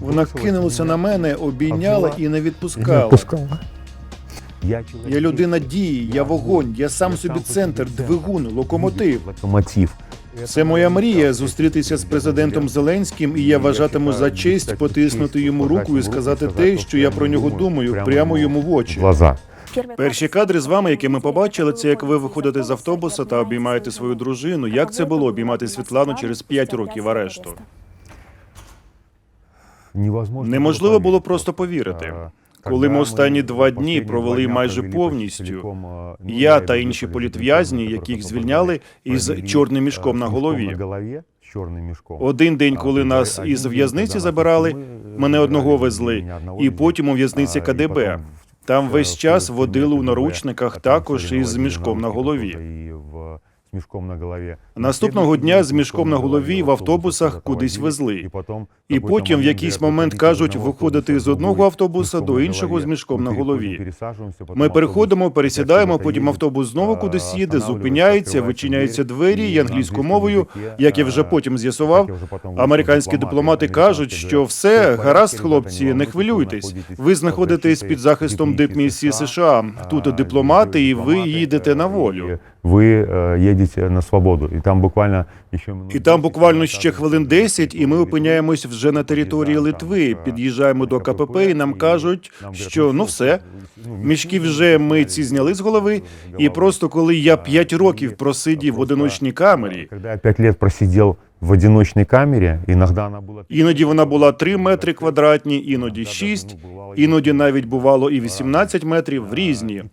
Вона кинулася на мене, обійняла і не відпускала. Я людина дії, я вогонь, я сам собі центр, двигун, локомотив. Локомотив. Це моя мрія зустрітися з президентом Зеленським, і я вважатиму за честь потиснути йому руку і сказати те, що я про нього думаю, прямо йому в очі. Перші кадри з вами, які ми побачили, це як ви виходите з автобуса та обіймаєте свою дружину. Як це було обіймати Світлану через 5 років арешту? Невозможно Неможливо було просто повірити. Коли ми останні два дні провели майже повністю, я та інші політв'язні, яких звільняли із чорним мішком на голові. Один день, коли нас із в'язниці забирали, мене одного везли, і потім у в'язниці КДБ. Там весь час водили у наручниках також із мішком на голові. Наступного дня з мішком на голові в автобусах кудись везли. І потім в якийсь момент кажуть виходити з одного автобуса до іншого з мішком на голові. Ми переходимо, пересідаємо, потім автобус знову кудись їде, зупиняється, вичиняються двері і англійською мовою. Як я вже потім з'ясував, американські дипломати кажуть, що все гаразд, хлопці, не хвилюйтесь. Ви знаходитесь під захистом дипмісії США. Тут дипломати, і ви їдете на волю. Ви е, їдете на свободу, і там буквально ще І там буквально ще е, хвилин 10, і ми опиняємось вже на території Литви. Під'їжджаємо до КПП, і нам кажуть, що ну все. Мішки вже ми ці зняли з голови, і просто коли я 5 років просидів в одиночній камері, коли я пять років просидел в одиночній камері. иногда она була іноді вона була 3 метри квадратні, іноді 6, іноді навіть бувало і 18 метрів в різні.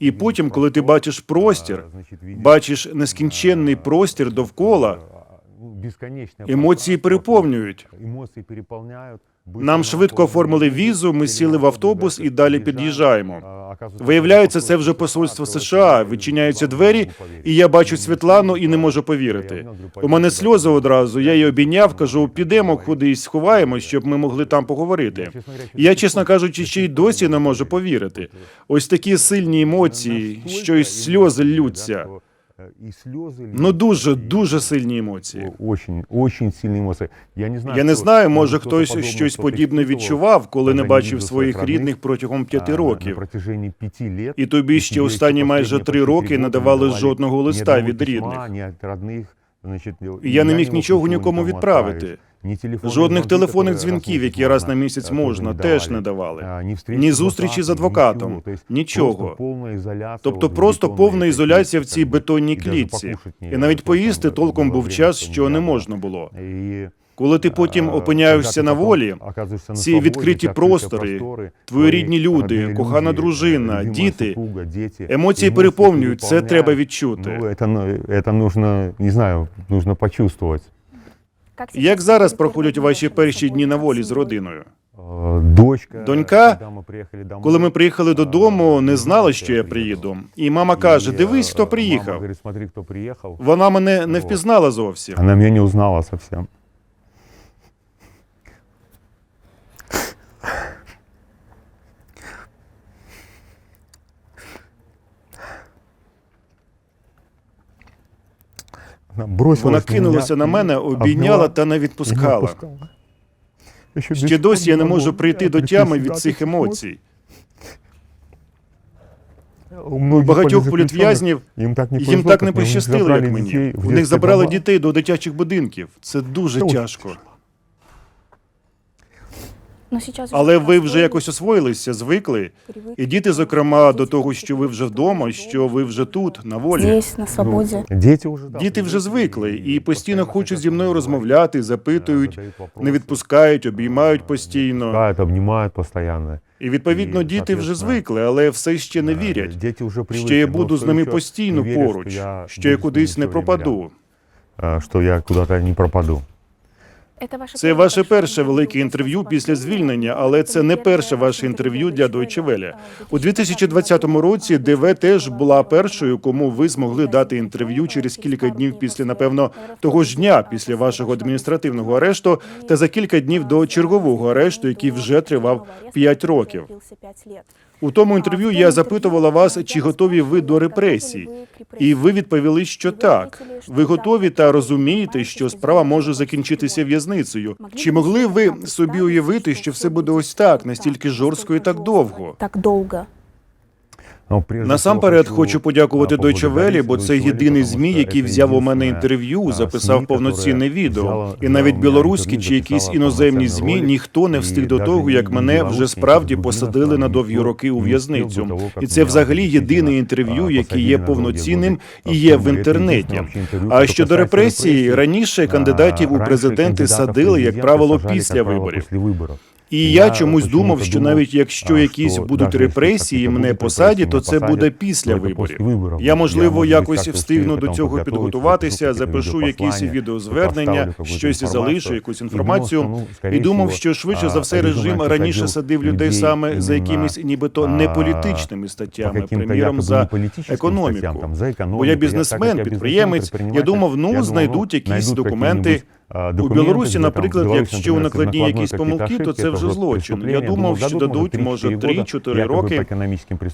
І потім, коли ти бачиш простір, бачиш нескінченний простір довкола, емоції переповнюють. Нам швидко оформили візу. Ми сіли в автобус і далі під'їжджаємо. Виявляється, це вже посольство США. Відчиняються двері, і я бачу Світлану і не можу повірити. У мене сльози одразу. Я її обійняв, кажу, підемо кудись сховаємось, щоб ми могли там поговорити. Я, чесно кажучи, ще й досі не можу повірити. Ось такі сильні емоції, що й сльози ллються. І сльози Ну дуже дуже сильні емоції. Очень, очень сильні емоції. Я не знаю, Я не знаю, може хтось щось подібне відчував, коли не бачив своїх рідних протягом п'яти На років. протяжении пяти лет. І тобі ще останні майже три роки не давали жодного листа від рідних. я не міг нічого нікому відправити. Жодних телефонних дзвінків, які раз на місяць можна, теж не давали. Ні, зустрічі з адвокатом, нічого. Тобто. Просто повна ізоляція, Тобто в цій бетонній клітці. І навіть поїсти толком був час, що не можна було. Коли ти потім опиняєшся на волі, ці відкриті простори, твої рідні люди, кохана дружина, діти, емоції переповнюють, це треба відчути. Ну, это, ну, нужно, не знаю, нужно почувствовать. Як зараз проходять ваші перші дні на волі з родиною? Э, Дочка, Донька, когда мы приехали домой, Коли ми приїхали додому, не знала, що я приїду. І мама каже: и, дивись, э, хто Мама приїхав. говорит, смотри, кто приехал. Вона мене не впізнала зовсім. Она меня не узнала совсем. Вона кинулася на мене, обійняла та не відпускала. Ще досі я не можу прийти до тями від цих емоцій. У Багатьох політв'язнів їм так не пощастило, як мені. в У них забрали дітей до дитячих будинків. Це дуже тяжко. Но сейчас уже Але ви вже якось освоїлися, звикли. І діти, зокрема, до того, що ви вже вдома, що ви вже тут, на волі. Здесь, на свободе. Діти вже, Діти вже звикли і постійно хочуть зі мною розмовляти, запитують, не відпускають, обіймають постійно. Обнімають постійно. І відповідно І, діти вже соответственно, звикли, але все ще не вірять. Діти вже привикли, Що я буду з ними постійно вірять, поруч, я що я кудись не пропаду. що я куди-то не пропаду. Це ваше перше велике інтерв'ю після звільнення, але це не перше ваше інтерв'ю для Deutsche Welle. У 2020 році ДВ теж була першою, кому ви змогли дати інтерв'ю через кілька днів після, напевно, того ж дня після вашого адміністративного арешту та за кілька днів до чергового арешту, який вже тривав 5 років. У тому інтерв'ю я запитувала вас, чи готові ви до репресій, і ви відповіли, що так. Ви готові та розумієте, що справа може закінчитися в'язницею. Чи могли ви собі уявити, що все буде ось так, настільки жорстко і так довго? Так долго. Но Насамперед хочу подякувати Deutsche Welle, бо це єдиний ЗМІ, який взяв у мене інтерв'ю, записав повноцінне відео. І навіть білоруські чи якісь іноземні ЗМІ ніхто не встиг до того, як мене вже справді посадили на довгі роки у в'язницю. І це взагалі єдине інтерв'ю, яке є повноцінним і є в інтернеті. А щодо репресії, раніше кандидатів у президенти садили, як правило, після виборів. І Я я чомусь думав, що навіть якщо якісь будуть репресії, мене посадять, то це буде після виборів. Я, можливо, якось встигну до цього підготуватися, запишу якісь відеозвернення, щось залишу, якусь інформацію. ну, І думав, що швидше за все режим раніше садив людей саме за якимись нібито неполітичними статтями, приміром за економіку. Бо я бізнесмен, підприємець, я думав, ну, знайдуть якісь документи. У Білорусі, наприклад, якщо наприклад, накладні якісь помилки, то це вже злочин. Я думав, що дадуть, може, 3-4 роки,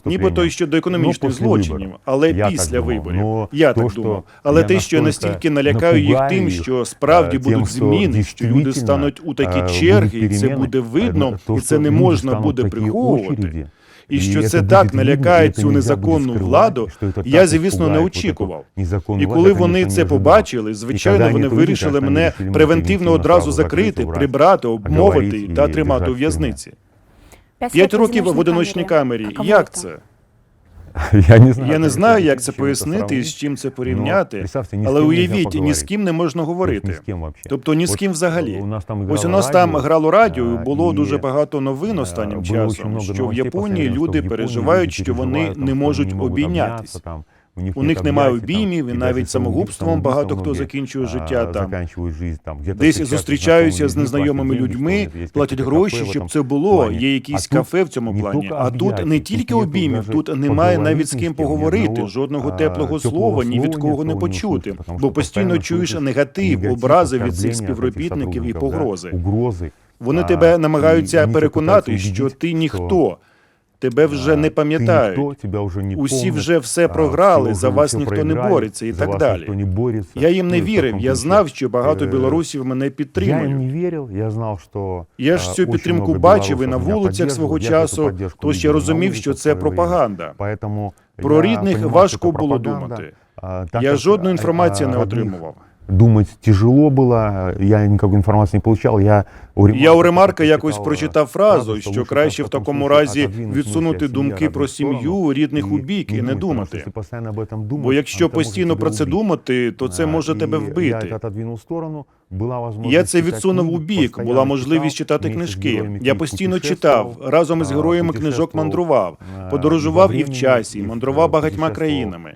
нібито щодо економічних злочинів, але після виборів. Я так думав. Але те, що я настільки налякаю їх тим, що справді будуть зміни, що люди стануть у такі черги, і це буде видно, і це не можна буде приховувати. І що це так налякає цю незаконну владу, я, звісно, не очікував. І коли вони це побачили, звичайно, вони вирішили мене превентивно одразу закрити, прибрати, обмовити та тримати у в'язниці. П'ять років в одиночній камері. Як це? Я не знаю, Я не знаю, як це пояснити і з чим це порівняти, представте, ні але уявіть, ні з ким не можна говорити. з ким вообще. Тобто ні з ким взагалі. у нас там Ось у нас там грало радіо, було дуже багато новин е, останнім часом, що в Японії люди переживають, що вони не можуть що не можуть обійнятись. обнятися, там, у них У нет них немає объятий, там, обіймів, і і навіть навіть самогубством самогубством багато хто многие, закінчує а, життя там. заканчивают жизнь там. Где-то Десь встречаются зустрічаються з знакомые люди, незнайомими платят деньги, людьми, что есть платять какие-то гроші, кафе в щоб этом це було. плані. Є якісь А тут кафе в цьому не плані. тільки А тут об'яття, не тут тільки нету обіймів, даже тут немає поговорити навіть з ні з ким ким, ні поговорити, одного, жодного а, теплого теплого слова ні від слова кого не ніхто не почути, услышит, тому бо що постійно постійно чуєш слышиш негатив, негатив, образи від цих оскорблення співробітників і від цих погрози. сотрудників, да, угрози. Вони А, тебе і намагаються вони переконати, питаються що убедити, ти що, ніхто, тебе вже не пам'ятають. Усі вже все програли, за вас ніхто не бореться і так далі. не. Я їм Ну, не вірив. Я знав, що багато Е, білорусів мене Я підтримують. я знав, що Я ж цю підтримку бачив і на вулицях свого часу, тож я розумів, що це пропаганда. Про рідних важко було думати. Я жодної інформації не отримував. Думать тяжело было, я никакой информации не получал. Я у Ремарка, Я у Ремарка якось прочитав, прочитав фразу, що краще в такому разі відсунути думки про сім'ю рідних у бік і не думати. Бо якщо постійно про це думати, то це може тебе вбити. Я це відсунув у бік, була можливість читати книжки. Я постійно читав, разом із героями книжок мандрував, подорожував і в часі, і мандрував багатьма країнами.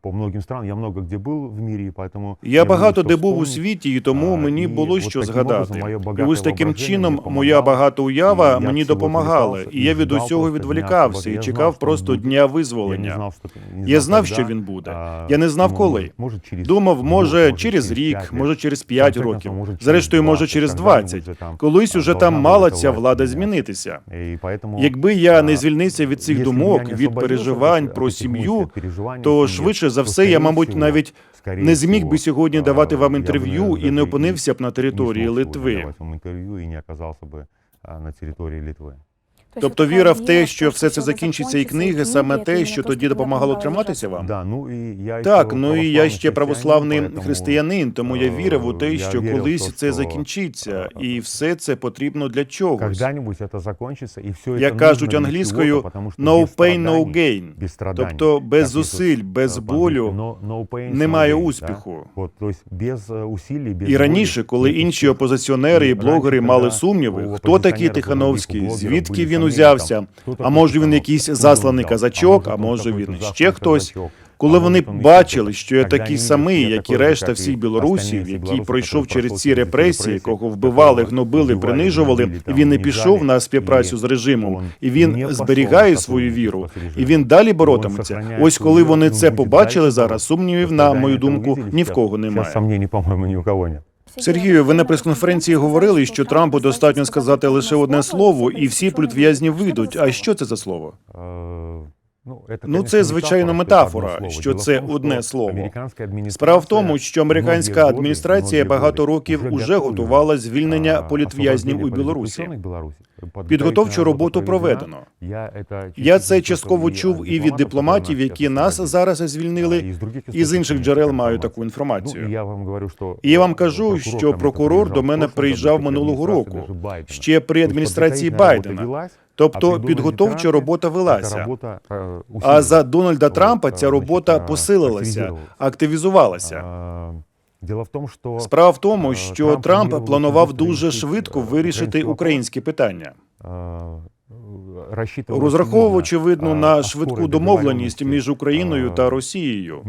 По многим странам, я много где был в мире, поэтому Я багато де був у світі, і тому мені було що згадати. І ось таким чином моя багата уява мені допомагала, і я від усього відволікався і чекав просто дня визволення. Я знав, що він буде. Я не знав, ну, коли. може, Думав, може через рік, може років. через 5 років. Зрештою, може через когда-нибудь 20. там, Колись уже там мала ця влада змінитися. Якби я не звільнився від цих думок, від переживань про сім'ю, то швидше за все я, мабуть, навіть не зміг би сьогодні давати вам інтерв'ю і не опинився б на території Литви. на території Литви. Тобто віра в те, що все це закінчиться, і книги саме те, що тоді допомагало триматися вам. Да, ну, і я Так, ну і я ще православний християнин, тому я е, вірив у те, що колись це закінчиться, е, і все це потрібно для чогось. Когда-нибудь і все Як кажуть англійською, що no pain, no gain. Тобто без зусиль, без е, болю no- no немає успіху. Тобто без без І раніше, коли інші опозиціонери і блогери мали сумніви, хто такий Тихановський, звідки були він узявся, а може він якийсь засланий казачок, а може він ще хтось. Коли вони бачили, що я такий самий, як і решта всіх білорусів, який пройшов через ці репресії, кого вбивали, гнобили, принижували, і він не пішов на співпрацю з режимом, і він зберігає свою віру, і він далі боротиметься. Ось коли вони це побачили зараз, сумнівів, на мою думку, ні в кого немає. Сергію, ви на прес-конференції говорили, що Трампу достатньо сказати лише одне слово, і всі політв'язні вийдуть. А що це за слово? Э, Ну, это, Ну, конечно, це, звичайно, метафора, метафора, что що это одно це слово. одне Дело в том, слово. что американская администрация Справа в тому, що американська многие годы, адміністрація многие багато годы років уже уже готовила, готувала звільнення а, політв'язнів у освобождение Білорусі. политзаключенных в Беларуси. Подготовительная Підготовчу роботу проведена. проведено. Я, это Я це частково частково і чув і від дипломатів, дипломатів, які які нас нас освободили. зараз А, звільнили, і з других і з інших істочників джерел інформації. маю таку Ну, і інформацію. я вам говорю, що І я вам кажу, прокурор що ко мне прокурор до мене приїжджав приїжджав прошлого минулого року, року, даже Байдена. ще при Тобто адміністрації підготовительна робота Байдена. Тобто підготовча робота велася. е, А за Дональда Трампа е, ця робота е, посилилася, активізувалася. Діло в тому, що Справа в тому, е, що Трамп планував дуже швидко вирішити українські питання, е, розраховуючи видно на швидку домовленість між Україною та Росією,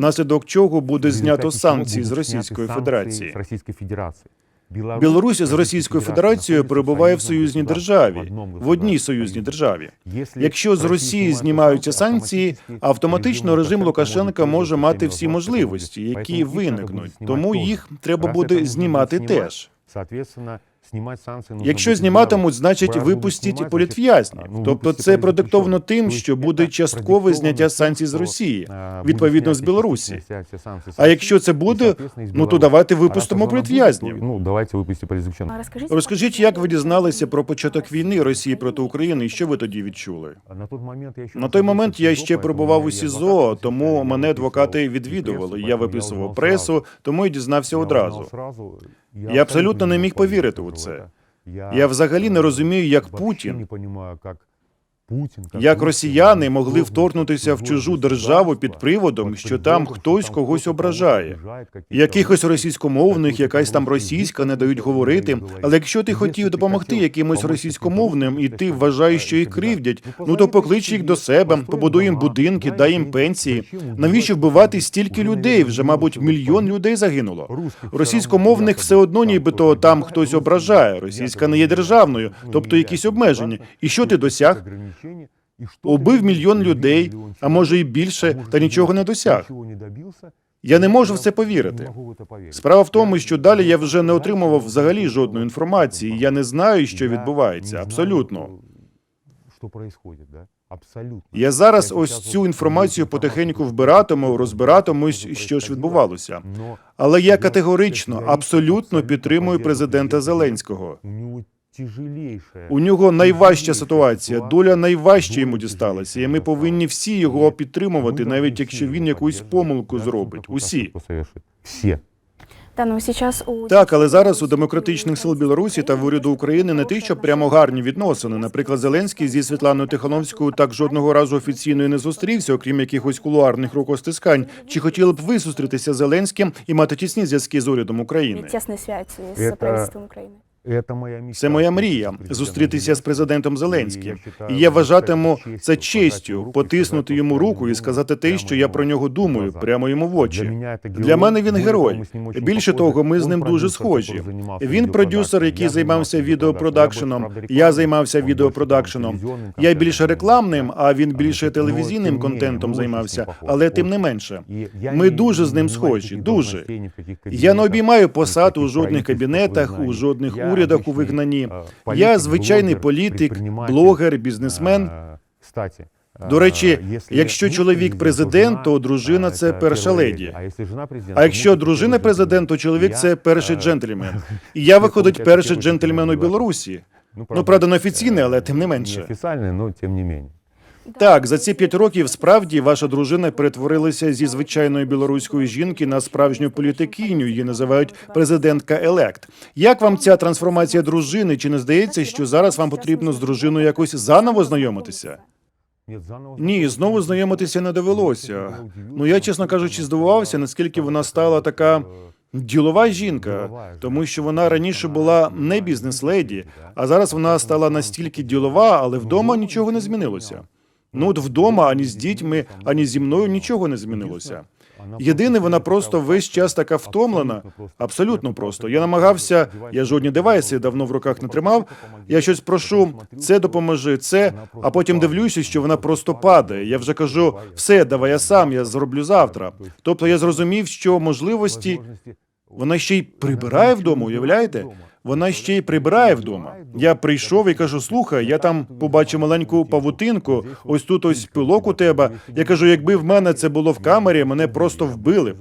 наслідок чого буде знято санкції з Російської Федерації. Білорусь з Російською Федерацією перебуває в союзній державі, в одній союзній союзній державі. Якщо з Росії знімаються санкції, автоматично режим Лукашенка може мати всі можливості, які виникнуть. Тому їх треба буде знімати теж. Якщо зніматимуть, значить випустіть політв'язнів. Тобто це продиктовано тим, що буде часткове зняття санкцій з Росії, відповідно з Білорусі. А якщо це буде, ну то давайте випустимо політв'язнів. Ну, давайте випустимо Розкажіть, як ви дізналися про початок війни Росії проти України і що ви тоді відчули? На той момент я ще На той момент я ще перебував у СІЗО, тому мене адвокати відвідували. Я виписував пресу, тому і дізнався одразу. Я абсолютно не міг повірити у це. Я взагалі не розумію, як Путін, як росіяни могли вторгнутися в чужу державу під приводом, що там хтось когось ображає. Якихось російськомовних, якась там російська не дають говорити. Але якщо ти хотів допомогти якимось російськомовним, і ти вважаєш, що їх кривдять, ну то поклич їх до себе, побудуй їм будинки, дай їм пенсії. Навіщо вбивати стільки людей? Вже, мабуть, мільйон людей загинуло. Російськомовних все одно, нібито там хтось ображає. Російська не є державною, тобто якісь обмеження. І що ти досяг? Убив мільйон людей, а може і більше, та нічого не досяг. Я не можу в це повірити. Справа в тому, що далі я вже не отримував взагалі жодної інформації. Я не знаю, що відбувається. Абсолютно. Я зараз ось цю інформацію потихеньку вбиратиму, розбиратимусь, що ж відбувалося. Але я категорично, абсолютно підтримую президента Зеленського. У нього тяжелейшая У нього найважча ситуація, доля найважче йому дісталася, і ми повинні всі його підтримувати, навіть якщо він якусь помилку зробить. Усі. Всі. да, но сейчас у... Так, але зараз у демократичних сил Білорусі та в уряду України не те, що прямо гарні відносини. Наприклад, Зеленський зі Світланою Тихановською так жодного разу офіційно і не зустрівся, окрім якихось кулуарних рукостискань. Чи хотіли б ви зустрітися з Зеленським і мати тісні зв'язки з урядом України? связи с Это- правительством Украины. Це моя мрія зустрітися з президентом Зеленським. І я вважатиму це честю потиснути йому руку і сказати те, що я про нього думаю, прямо йому в очі. Для мене він герой. Більше того, ми з ним дуже схожі. Він продюсер, який займався відеопродакшеном. Я займався відеопродакшеном. Я більше рекламним, а він більше телевізійним контентом займався. Але тим не менше, ми дуже з ним схожі. Дуже. Я не обіймаю посад у жодних кабінетах, у жодних урядах у вигнанні. Я звичайний політик, блогер, бізнесмен. Кстати, До речі, якщо чоловік президент, то дружина це перша леді. А якщо дружина президент, то чоловік це перший джентльмен. І я виходить перший джентльмен у Білорусі. Ну, правда, не офіційний, але тим не менше. Неофіційний, але тим не менше. Так, за ці п'ять років справді ваша дружина перетворилася зі звичайної білоруської жінки на справжню політикиню. Її називають президентка елект. Як вам ця трансформація дружини? Чи не здається, що зараз вам потрібно з дружиною якось заново знайомитися? Ні, знову знайомитися не довелося. Ну я, чесно кажучи, здивувався, наскільки вона стала така ділова жінка, тому що вона раніше була не бізнес-леді, а зараз вона стала настільки ділова, але вдома нічого не змінилося. Ну от вдома ані з дітьми, ані зі мною нічого не змінилося. Єдине, вона просто весь час така втомлена, абсолютно просто. Я намагався, я жодні девайси давно в руках не тримав. Я щось прошу, це допоможи, це, а потім дивлюся, що вона просто падає. Я вже кажу, все, давай я сам, я зроблю завтра. Тобто я зрозумів, що можливості Вона ще й прибирає вдома, уявляєте? Вона ще й прибирає вдома. Я прийшов і кажу: слухай, я там побачив маленьку павутинку, ось тут ось пилок у тебе. Я кажу, якби в мене це було в камері, мене просто вбили.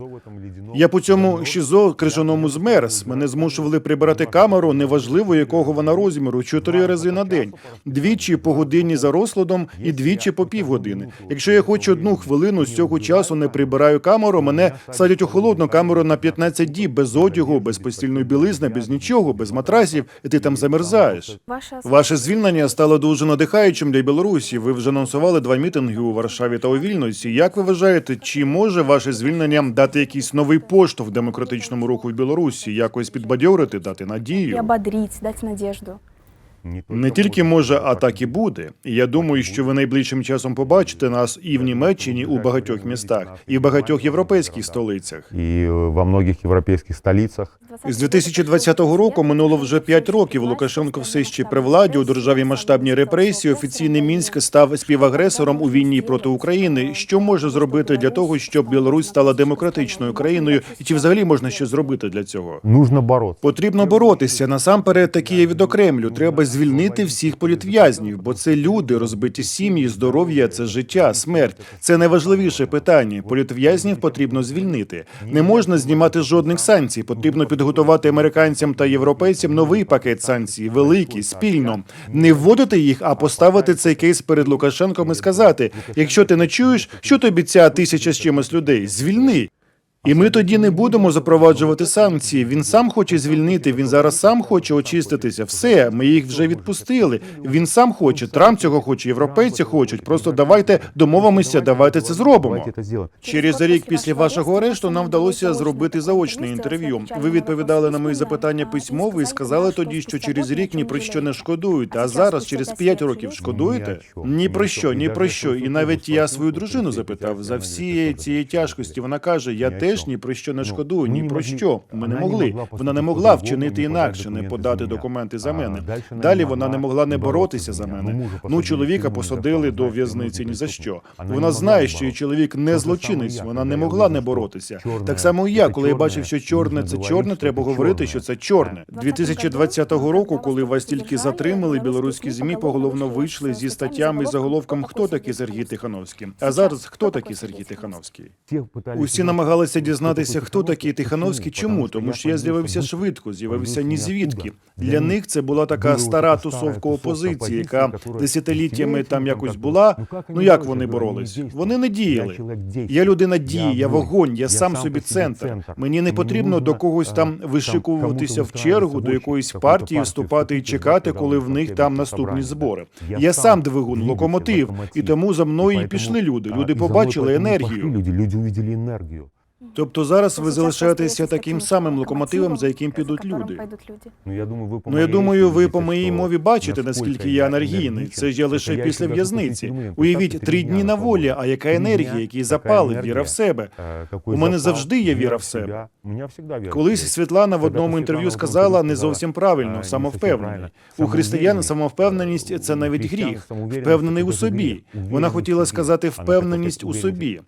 Я по цьому ШІЗО крижаному змерз. Мене змушували прибирати камеру, неважливо якого вона розміру, чотири рази на день, двічі по годині за розкладом і двічі по півгодини. Якщо я хоч одну хвилину з цього часу не прибираю камеру, мене садять у холодну камеру на 15 діб без одягу, без постільної білизни, без нічого, без матрасів, і ти там замерзаєш. Ваше звільнення стало дуже надихаючим для Білорусі. Ви вже анонсували два мітинги у Варшаві та у Вільнюсі. Як ви вважаєте, чи може ваше звільнення дати якийсь новий поштовх демократичному руху в Білорусі, якось підбадьорити, дати надію? ободрить, дать надежду. Не тільки може, а так і буде. І я думаю, що ви найближчим часом побачите нас і в Німеччині, у багатьох містах, і в багатьох європейських столицях. И э, во многих европейских столицах. З 2020 року минуло вже 5 років. Лукашенко все ще при владі у державі масштабні репресії. Офіційний мінськ став співагресором у війні проти України. Що може зробити для того, щоб Білорусь стала демократичною країною, і чи взагалі можна щось зробити для цього? Нужно бороться. Потрібно боротися насамперед такі від окремлю. Треба звільнити всіх політв'язнів, бо це люди, розбиті сім'ї, здоров'я, це життя, смерть. Це найважливіше питання. Політв'язнів потрібно звільнити. Не можна знімати жодних санкцій. Потрібно підготувати американцям та європейцям новий пакет санкцій, великий, спільно. Не вводити їх, а поставити цей кейс перед Лукашенком і сказати: якщо ти не чуєш, що тобі ця тисяча з чимось людей, звільни. І ми тоді не будемо запроваджувати санкції. Він сам хоче звільнити. Він зараз сам хоче очиститися. Все, ми їх вже відпустили. Він сам хоче. Трамп цього хоче, європейці хочуть. Просто давайте домовимося, давайте це зробимо. Давайте это сделаем. Через рік після вашого арешту нам вдалося зробити заочне інтерв'ю. Ви відповідали на мої запитання письмово і сказали тоді, що через рік ні про що не шкодуєте. А зараз, через п'ять років, шкодуєте? Ні про що, ні про що. І навіть я свою дружину запитав за всі цієї тяжкості. Вона каже: я теж ні про що не шкодую, ні про що. Ми не могли. Вона не могла вчинити інакше, не подати документи за мене. Далі вона не могла не боротися за мене. Ну, чоловіка посадили до в'язниці ні за що. Вона знає, що її чоловік не злочинець. Вона не могла не боротися. Так само і я, коли я бачив, що чорне це чорне, треба говорити, що це чорне. 2020 року, коли вас тільки затримали, білоруські змі поголовно вийшли зі статтями і заголовком Хто такий Сергій Тихановський? А зараз хто такий Сергій Тихановський? Усі намагалися дізнатися, хто такий Тихановський. Чому? Тому що я з'явився швидко, з'явився ні звідки. Для них це була така стара тусовка опозиції, яка десятиліттями там якось була. Ну як вони боролись? Вони не діяли. Я людина дії, я вогонь, я сам собі центр. Мені не потрібно до когось там вишикуватися в чергу, до якоїсь партії вступати і чекати, коли в них там наступні збори. Я сам двигун, локомотив, і тому за мною і пішли люди. Люди побачили енергію. Люди, люди увидели энергию. Тобто зараз ви залишаєтеся таким самим локомотивом, за яким підуть люди. Ну, я думаю, ви по Ну я думаю, ви по моїй мові бачите, наскільки я енергійний. Це ж я лише після в'язниці. Уявіть, три дні на волі, а яка енергія, який така запал, енергія. віра в себе. У мене завжди є віра в себе. Колись. Світлана в одному інтерв'ю сказала не зовсім правильно, не самовпевнений. У християн Самовпевненість, це навіть гріх. Впевнений у собі. Вона хотіла сказати впевненість у собі.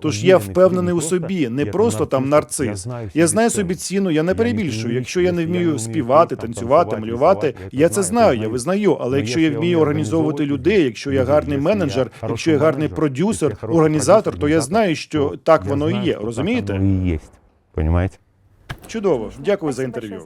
Тож я впевнений у собі, не просто там нарцис. Я знаю собі ціну, я не перебільшую. Якщо я не вмію співати, танцювати, малювати, я це знаю, я визнаю. Але Ну, якщо я вмію організовувати людей, якщо я гарний менеджер, якщо я гарний продюсер, організатор, то я знаю, що так воно і є. Розумієте? Чудово. Дякую за інтерв'ю.